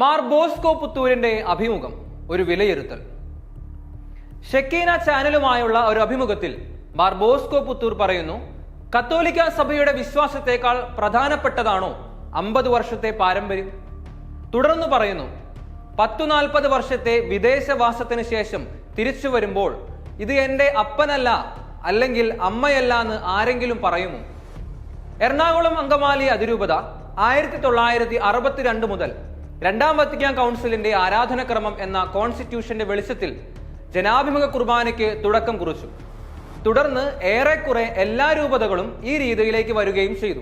Mar Bosco പുത്തൂരിന്റെ അഭിമുഖം ഒരു വിലയിരുത്തൽ. ഷെക്കീന ചാനലുമായുള്ള ഒരു അഭിമുഖത്തിൽ മാർ ബോസ്കോ പുത്തൂർ പറയുന്നു കത്തോലിക്ക സഭയുടെ വിശ്വാസത്തെക്കാൾ പ്രധാനപ്പെട്ടതാണോ അമ്പത് വർഷത്തെ പാരമ്പര്യം? തുടർന്ന് പറയുന്നു പത്തു നാൽപ്പത് വർഷത്തെ വിദേശവാസത്തിന് ശേഷം തിരിച്ചു വരുമ്പോൾ ഇത് എന്റെ അപ്പനല്ല അല്ലെങ്കിൽ അമ്മയല്ല എന്ന് ആരെങ്കിലും പറയുമോ? എറണാകുളം അങ്കമാലി അതിരൂപത ആയിരത്തി തൊള്ളായിരത്തി അറുപത്തിരണ്ട് മുതൽ രണ്ടാം വത്തിക്കാൻ കൗൺസിലിന്റെ ആരാധനക്രമം എന്ന കോൺസ്റ്റിറ്റ്യൂഷന്റെ വെളിച്ചത്തിൽ ജനാഭിമുഖ കുർബാനയ്ക്ക് തുടക്കം കുറിച്ചു. തുടർന്ന് ഏറെക്കുറെ എല്ലാ രൂപതകളും ഈ രീതിയിലേക്ക് വരികയും ചെയ്തു.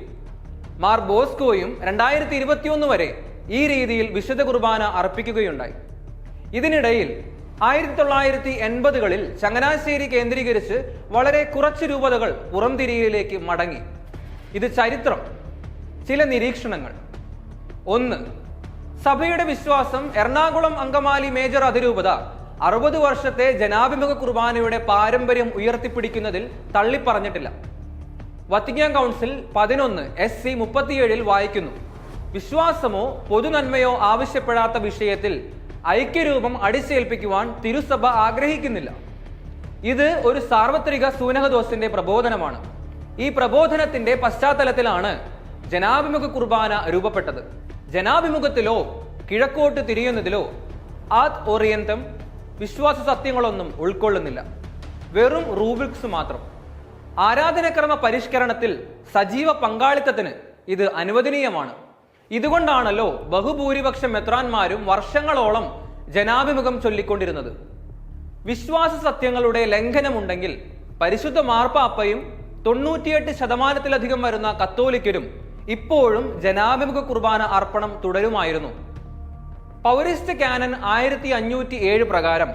മാർ ബോസ്കോയും രണ്ടായിരത്തി ഇരുപത്തിയൊന്ന് വരെ ഈ രീതിയിൽ വിശുദ്ധ കുർബാന അർപ്പിക്കുകയുണ്ടായി. ഇതിനിടയിൽ ആയിരത്തി തൊള്ളായിരത്തി എൺപതുകളിൽ ചങ്ങനാശ്ശേരി കേന്ദ്രീകരിച്ച് വളരെ കുറച്ച് രൂപതകൾ പുറംതിരിയിലേക്ക് മടങ്ങി. ഇത് ചരിത്രം ചില നിരീക്ഷണങ്ങൾ. ഒന്ന് സഭയുടെ വിശ്വാസം എറണാകുളം അങ്കമാലി മേജർ അതിരൂപത. അറുപത് വർഷത്തെ ജനാഭിമുഖ കുർബാനയുടെ പാരമ്പര്യം ഉയർത്തിപ്പിടിക്കുന്നതിൽ തള്ളിപ്പറഞ്ഞിട്ടില്ല. വത്തിക്കാൻ കൗൺസിൽ പതിനൊന്ന് എസ് സി മുപ്പത്തിയേഴിൽ വായിക്കുന്നു. വിശ്വാസമോ പൊതുനന്മയോ ആവശ്യപ്പെടാത്ത വിഷയത്തിൽ ഐക്യരൂപം അടിച്ചേൽപ്പിക്കുവാൻ തിരുസഭ ആഗ്രഹിക്കുന്നില്ല. ഇത് ഒരു സാർവത്രിക സൂനഹദോസിന്റെ പ്രബോധനമാണ്. ഈ പ്രബോധനത്തിന്റെ പശ്ചാത്തലത്തിലാണ് ജനാഭിമുഖ കുർബാന രൂപപ്പെട്ടത്. ജനാഭിമുഖത്തിലോ കിഴക്കോട്ട് തിരിയുന്നതിലോ ആത് ഓറിയന്തം വിശ്വാസ സത്യങ്ങളൊന്നും ഉൾക്കൊള്ളുന്നില്ല. വെറും റൂബിക്സ് മാത്രം. ആരാധനക്രമ പരിഷ്കരണത്തിൽ സജീവ പങ്കാളിത്തത്തിന് ഇത് അനുവദനീയമാണ്. ഇതുകൊണ്ടാണല്ലോ ബഹുഭൂരിപക്ഷം മെത്രാന്മാരും വർഷങ്ങളോളം ജനാഭിമുഖം ചൊല്ലിക്കൊണ്ടിരുന്നത്. വിശ്വാസ സത്യങ്ങളുടെ ലംഘനമുണ്ടെങ്കിൽ പരിശുദ്ധ മാർപ്പാപ്പയും തൊണ്ണൂറ്റിയെട്ട് ശതമാനത്തിലധികം വരുന്ന കത്തോലിക്കരും ഇപ്പോഴും ജനാഭിമുഖ കുർബാന അർപ്പണം തുടരുമായിരുന്നു. പൗരസ്ത്യ കാനൻ ആയിരത്തി അഞ്ഞൂറ്റി ഏഴ് പ്രകാരം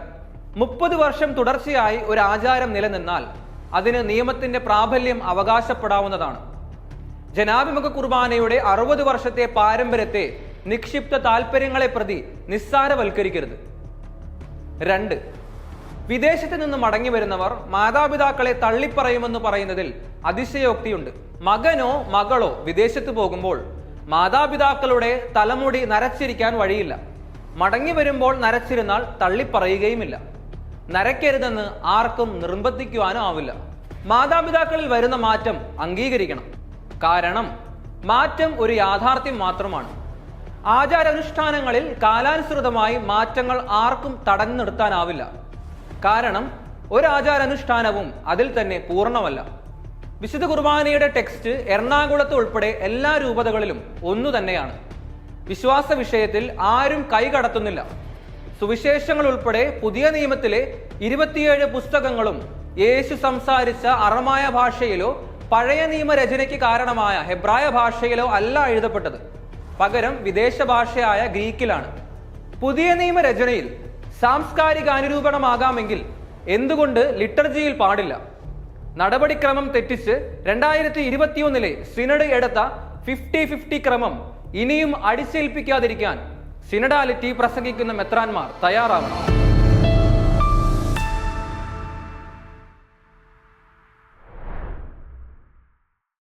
മുപ്പത് വർഷം തുടർച്ചയായി ഒരു ആചാരം നിലനിന്നാൽ അതിന് നിയമത്തിന്റെ പ്രാബല്യം അവകാശപ്പെടാവുന്നതാണ്. ജനാഭിമുഖ കുർബാനയുടെ അറുപത് വർഷത്തെ പാരമ്പര്യത്തെ നിക്ഷിപ്ത താൽപര്യങ്ങളെ പ്രതി നിസ്സാരവൽക്കരിക്കരുത്. രണ്ട് വിദേശത്ത് നിന്ന് മടങ്ങി വരുന്നവർ മാതാപിതാക്കളെ തള്ളിപ്പറയുമെന്ന് പറയുന്നതിൽ അതിശയോക്തിയുണ്ട്. മകനോ മകളോ വിദേശത്ത് പോകുമ്പോൾ മാതാപിതാക്കളുടെ തലമുടി നരച്ചിരിക്കാൻ വഴിയില്ല. മടങ്ങി വരുമ്പോൾ നരച്ചിരുന്നാൽ തള്ളിപ്പറയുകയുമില്ല. നരക്കരുതെന്ന് ആർക്കും നിർബന്ധിക്കുവാനും ആവില്ല. മാതാപിതാക്കളിൽ വരുന്ന മാറ്റം അംഗീകരിക്കണം. കാരണം മാറ്റം ഒരു യാഥാർത്ഥ്യം മാത്രമാണ്. ആചാരാനുഷ്ഠാനങ്ങളിൽ കാലാനുസൃതമായി മാറ്റങ്ങൾ ആർക്കും തടഞ്ഞു നിർത്താനാവില്ല. കാരണം ഒരു ആചാരാനുഷ്ഠാനവും അതിൽ തന്നെ പൂർണമല്ല. വിശുദ്ധ കുർബാനയുടെ ടെക്സ്റ്റ് എറണാകുളത്ത് ഉൾപ്പെടെ എല്ലാ രൂപതകളിലും ഒന്നു തന്നെയാണ്. വിശ്വാസ വിഷയത്തിൽ ആരും കൈകടത്തുന്നില്ല സുവിശേഷങ്ങൾ ഉൾപ്പെടെ പുതിയ നിയമത്തിലെ ഇരുപത്തിയേഴ് പുസ്തകങ്ങളും യേശു സംസാരിച്ച അറമായ ഭാഷയിലോ പഴയ നിയമ രചനയ്ക്ക് കാരണമായ ഹെബ്രായ ഭാഷയിലോ അല്ല എഴുതപ്പെട്ടത്. പകരം വിദേശ ഭാഷയായ ഗ്രീക്കിലാണ്. പുതിയ നിയമ രചനയിൽ സാംസ്കാരിക അനുരൂപണമാകാമെങ്കിൽ എന്തുകൊണ്ട് ലിറ്റർജിയിൽ പാടില്ല? നടപടിക്രമം തെറ്റിച്ച് രണ്ടായിരത്തി ഇരുപത്തിയൊന്നിലെ സിനഡ് എടുത്ത ഫിഫ്റ്റി ഫിഫ്റ്റി ക്രമം ഇനിയും അടിച്ചേൽപ്പിക്കാതിരിക്കാൻ സിനഡാലിറ്റി പ്രസംഗിക്കുന്ന മെത്രാന്മാർ തയ്യാറാവണം.